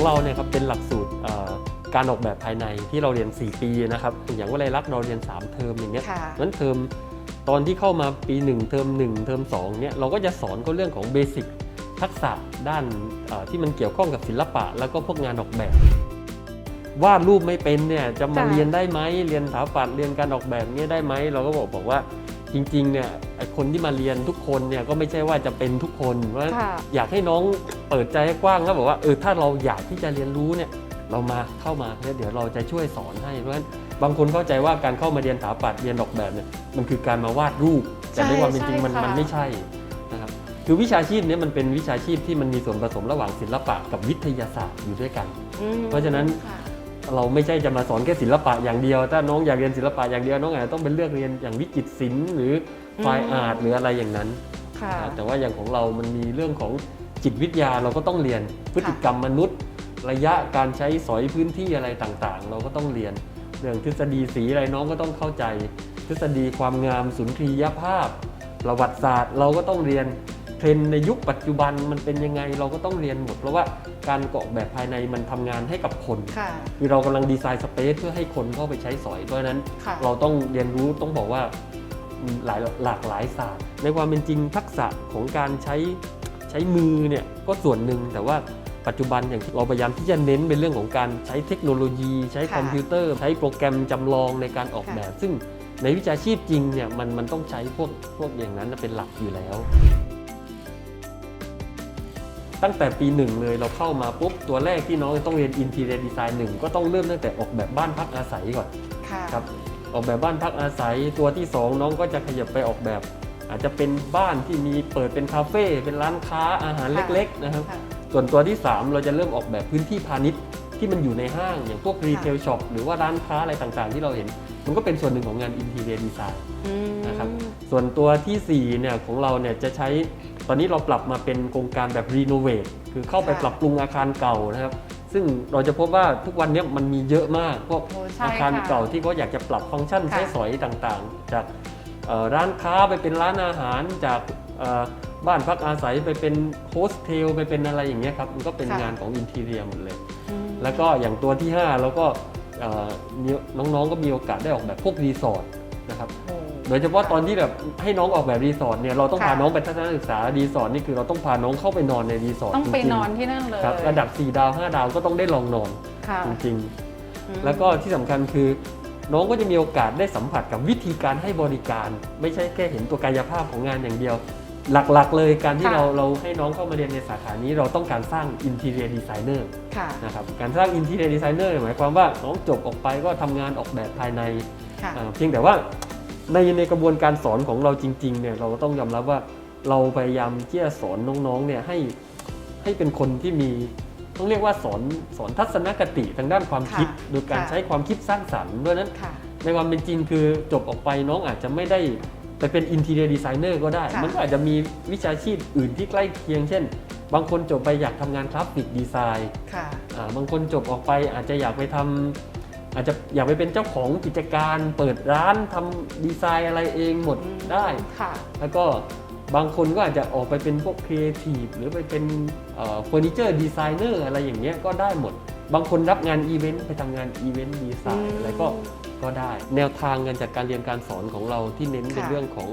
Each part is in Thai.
เป็นหลักสูตรเอ่อการออกแบบภายในที่เราเรียน 4 ปีนะครับอย่างว่าไรลักษณ์เราเรียน 3 เทอมอย่างเงี้ยค่ะนั้นเทอมตอนที่เข้ามาปี 1 เทอม1 เทอม2เนี่ยเราก็จะสอนเขาเรื่องของเบสิกทักษะด้านเอ่อที่มันเกี่ยวข้องกับศิลปะ แล้วก็พวกงานออกแบบวาดรูปไม่เป็นเนี่ยจะมาค่ะเรียนได้ไหมเรียนสถาปัตย์เรียนการออกแบบเนี่ยได้ไหมเราก็บอกบอกว่าจริงๆเนี่ยไอ้ คนที่มาเรียนทุกคนเนี่ยก็ไม่ใช่ว่าจะเป็นทุกคนเพราะฉะนั้นค่ะอยากให้น้องเปิดใจให้กว้างแล้วบอกว่าเออถ้าเราอยากที่จะเรียนรู้เนี่ยเรามาเข้ามาแล้วเดี๋ยวเราจะช่วยสอนให้เพราะฉะนั้นบางคนเข้าใจว่าการเข้ามาเรียนสถาปัตย์เรียนออกแบบเนี่ยมันคือการมาวาดรูป แต่ในความเป็นจริงมันใช่ค่ะ มันไม่ใช่นะครับคือวิชาชีพเนี้มันเป็นวิชาชีพที่มันมีส่วนผสมระหว่างศิลปะกับวิทยาศาสตร์อยู่ด้วยกัน อืมเพราะฉะนั้น ค่ะ เราไม่ใช่จะมาสอนแค่ศิลปะอย่างเดียว ถ้าน้องอยากเรียนศิลปะอย่างเดียวน้องอาจจะต้องเป็นเลือกเรียนอย่างวิจิตรศิลป์หรือไฟอืมอาร์ตหรืออะไรอย่างนั้น ค่ะนะแต่ว่าอย่างของเรามันมีเรื่องของจิตวิทยาเราก็ต้องเรียนพฤติกรรมมนุษย์ ระยะการใช้สอยพื้นที่อะไรต่างๆ เราก็ต้องเรียน เรื่องทฤษฎีสีอะไรน้องก็ต้องเข้าใจ ทฤษฎีความงามสุนทรียภาพ ประวัติศาสตร์เราก็ต้องเรียน เทรนด์ในยุคปัจจุบันมันเป็นยังไงเราก็ต้องเรียนหมด เพราะว่าการออกแบบภายในมันทำงานให้กับคนค่ะ คือเรากำลังดีไซน์สเปซเพื่อให้คนเข้าไปใช้สอยเพราะฉะนั้น ค่ะ เราต้องเรียนรู้ต้องบอกว่าหลายหลากหลายศาสตร์ ในความเป็นจริงทักษะของการใช้ใช้มือเนี่ยก็ส่วนหนึ่งแต่ว่าปัจจุบันอย่างที่เราพยายามที่จะเน้นเป็นเรื่องของการใช้เทคโนโลยี ใช้ค่ะคอมพิวเตอร์ ใช้โปรแกรมจำลองในการออกค่ะ แบบ ซึ่งในวิชาชีพจริงเนี่ยมันมันต้องใช้พวกพวกอย่างนั้นเป็นหลักอยู่แล้ว ตั้งแต่ปีหนึ่งเลยเราเข้ามาปุ๊บตัวแรกที่น้องจะต้องเรียนอินทีเรียดีไซน์หนึ่งก็ต้องเริ่มตั้งแต่ออกแบบบ้านพักอาศัยก่อนค่ะครับออกแบบบ้านพักอาศัยตัวที่ 2 น้องก็จะขยับไปออกแบบ อาจจะเป็นบ้านที่มีเปิดเป็นคาเฟ่เป็นร้านค้าอาหารเล็กๆนะครับค่ะส่วนตัวที่ 3 เราจะเริ่มออกแบบพื้นที่พาณิชย์ที่มันอยู่ในห้างอย่างพวกรีเทลช็อปหรือว่าร้านค้าอะไรต่างๆ ที่เราเห็น มันก็เป็นส่วนหนึ่งของงานอินทีเรียดีไซน์อืมนะครับส่วนตัวทีสี่4เนี่ยของเราเนี่ยจะใช้ต อนนี้เราปรับมาเป็นโครงการแบบรีโนเวทคือเข้าไปค่ะปรับปรุงอาคารเก่านะครับ ซึ่งเราจะพบว่าทุกวันเนี้มันมีเยอะมาก พวกโอ้ใช่อาคารค่ะเก่าที่เขาอยากจะปรับฟังก์ชันค่ะใช้สอยต่างๆ จากเอ่อร้านค้าไปเป็นร้านอาหารจากเอ่อบ้านพักอาศัยไปเป็นโฮสเทลไปเป็นอะไรอย่างเงี้ยครับมันก็เป็นค่ะงานของอินทีเรียหมดเลยอืมแล้วก็อย่างตัวที่5แล้วก็เอ่อมีน้องๆก็มีโอกาสได้ออกแบบพวกรีสอร์ทนะครับ โอ้โดยเฉพาะตอนที่แบบให้น้องออกแบบรีสอร์ทเนี่ยเราต้องค่ะพาน้องไปทัศนศึกษารีสอร์ทนี่คือเราต้องพาน้องเข้าไปนอนในรีสอร์ทต้องไปจริๆนอนที่นั่นเลยครับระดับ 4 ดาว 5 ดาวก็ต้องได้ลองนอนค่ะจริงอืมๆแล้วก็ที่สำคัญคือ น้องก็จะมีโอกาสได้สัมผัสกับวิธีการให้บริการ ไม่ใช่แค่เห็นตัวกายภาพของงานอย่างเดียว หลักๆเลยการที่ค่ะเราเราให้น้องเข้ามาเรียนในสาขานี้เราต้องการสร้างอินทีเรียดีไซเนอร์ค่ะนะครับการสร้างอินทีเรียดีไซเนอร์หมายความว่าน้องจบออกไปก็ทำงานออกแบบภายในค่ะอ่าเพียงแต่ว่า ในในกระบวนการสอนของเราจริงๆเนี่ยเราต้องยอมรับว่าเราพยายามที่จะสอนน้องๆเนี่ยให้ให้เป็นคนที่มีต้องเรียกว่าสอนสอนทัศนคติทางด้านความคิดค่ะโดยการค่ะใช้ความคิดสร้างสรรค์ด้วยนั้นค่ะในความเป็นจริงคือจบออกไปน้องอาจจะไม่ได้ไปเป็นอินทีเรียดีไซเนอร์ก็ได้ค่ะมันก็อาจจะมีวิชาชีพอื่นที่ใกล้เคียง เช่น บางคนจบไปอยากทำงานกราฟิกดีไซน์ค่ะอ่าบางคนจบออกไปอาจจะอยากไปทำ อาจจะอยากไปเป็นเจ้าของกิจการ เปิดร้านทำดีไซน์อะไรเองหมดได้ค่ะแล้วก็บางคนก็อาจจะออกไปเป็นพวกครีเอทีฟหรือไปเป็นเฟอร์นิเจอร์ดีไซเนอร์อะไรอย่างเงี้ยก็ได้หมด บางคนรับงานอีเวนต์ไปทำงานอีเวนต์ดีไซน์อะไรก็ก็ได้ แนวทางการจัดการเรียนการสอนของเราที่เน้นเป็นค่ะเรื่องของ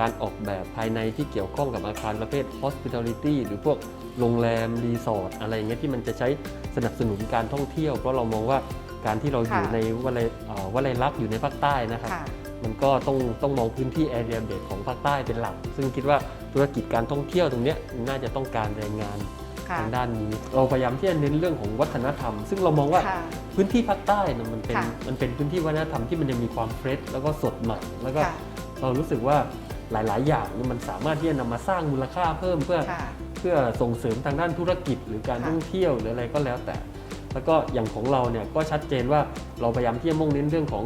การออกแบบภายในที่เกี่ยวข้องกับอาคารประเภท hospitality หรือพวกโรงแรมรีสอร์ทอะไรอย่างเงี้ยที่มันจะใช้สนับสนุนการท่องเที่ยว เพราะเรามองว่า การที่เราอยู่ค่ะในวลัยเอ่อวลัยลักษณ์อยู่ในภาคใต้นะครับค่ะมันก็ต้องต้องมองพื้นที่แอเรียเบสของภาคใต้เป็นหลัก ซึ่งคิดว่าธุรกิจการท่องเที่ยวตรงเนี้ยน่าจะต้องการแรงงานค่ะทางด้านนี้ เราพยายามที่จะเน้นเรื่องของวัฒนธรรม ซึ่งเรามองว่าค่ะพื้นที่ภาคใต้เนี่ยมันเป็นค่ะมันเป็นพื้นที่วัฒนธรรมที่มันยังมีความเฟรชแล้วก็สดใหม่ แล้วก็ค่ะเรารู้สึกว่าหลาย ๆ อย่างเนี่ยมันสามารถที่จะนำมาสร้างมูลค่าเพิ่มเพื่อค่ะเพื่อส่งเสริมทางด้านธุรกิจ หรือการค่ะท่องเที่ยวหรืออะไรก็แล้วแต่ แล้วก็อย่างของเราเนี่ยก็ชัดเจนว่าเราพยายามที่จะมุ่งเน้นเรื่องของ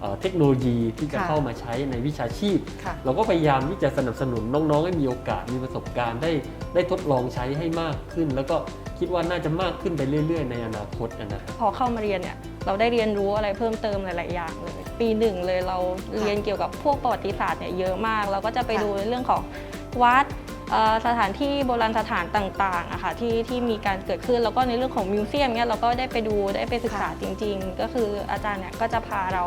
เอ่อเทคโนโลยีที่จะค่ะเข้ามาใช้ในวิชาชีพค่ะเราก็พยายามที่จะสนับสนุนน้องๆ ให้มีโอกาสมีประสบการณ์ได้ได้ทดลองใช้ให้มากขึ้น แล้วก็คิดว่าน่าจะมากขึ้นไปเรื่อย ๆ ในอนาคตนะครับพอเข้ามาเรียนเนี่ยเราได้เรียนรู้อะไรเพิ่มเติมหลาย ๆ อย่างเลย ปีหนึ่งเลยเราเรียนเกี่ยวกับพวกประวัติศาสตร์เนี่ยเยอะมาก เราก็จะไปค่ะดูในเรื่องของวัดเอ่อ สถานที่โบราณสถานต่างๆอะค่ะที่ที่มีการเกิดขึ้นแล้วก็ในเรื่องของมิวเซียมเนี่ยเราก็ได้ไปดูได้ไปศึกษาค่ะจริง ๆ ก็คืออาจารย์เนี่ยก็จะพาเรา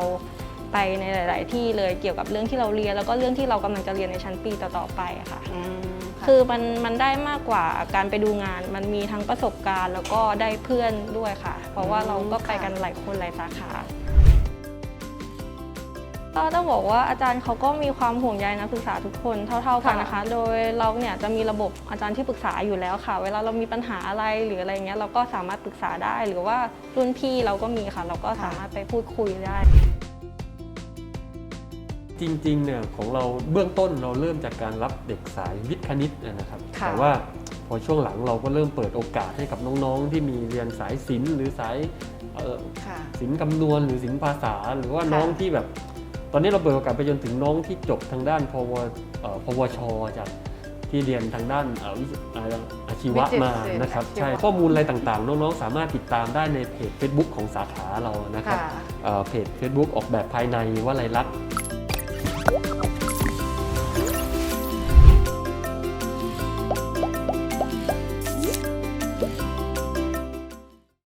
ไปในหลาย ๆ ที่เลยเกี่ยวกับเรื่องที่เราเรียน แล้วก็เรื่องที่เรากำลังจะเรียนในชั้นปีต่อๆไปอะค่ะอืมค่ะคือมันมันได้มากกว่าการไปดูงาน มันมีทั้งประสบการณ์ แล้วก็ได้เพื่อนด้วยค่ะ เพราะว่าเราก็ไปกันหลายคนหลายสาขา ก็ต้องบอกว่าอาจารย์เขาก็มีความห่วงใยนักศึกษาทุกคนเท่า ๆ กันนะคะ โดยเราเนี่ยจะมีระบบอาจารย์ที่ปรึกษาอยู่แล้วค่ะ เวลาเรามีปัญหาอะไรหรืออะไรเงี้ยเราก็สามารถปรึกษาได้ หรือว่ารุ่นพี่เราก็มีค่ะ เราก็สามารถไปพูดคุยได้ จริงๆเนี่ยของเราเบื้องต้นเราเริ่มจากการรับเด็กสายวิทย์คณิตนะครับ ค่ะ แต่ว่าพอช่วงหลังเราก็เริ่มเปิดโอกาสให้กับน้องๆ ที่มีเรียนสายศิลป์หรือสายเอ่อ ค่ะ ศิลป์คำนวณหรือศิลป์ภาษาหรือว่าค่ะน้องที่แบบต อนนี้เราเปิดโอกาสไปจนถึงน้องที่จบทางด้านพวเอ่อพวชจากที่เรียนทางด้านเอ่อวิเอ่ออาชีวะวิจิตรมาศิลป์นะครับอาชีวะใช่ข้อมูลอะไรต่างๆ น้องๆ สามารถติดตามได้ในเพจ Facebook ของสาขาเรานะครับค่ะเอ่อเพจ Facebook ออกแบบภายในวลัยลักษณ์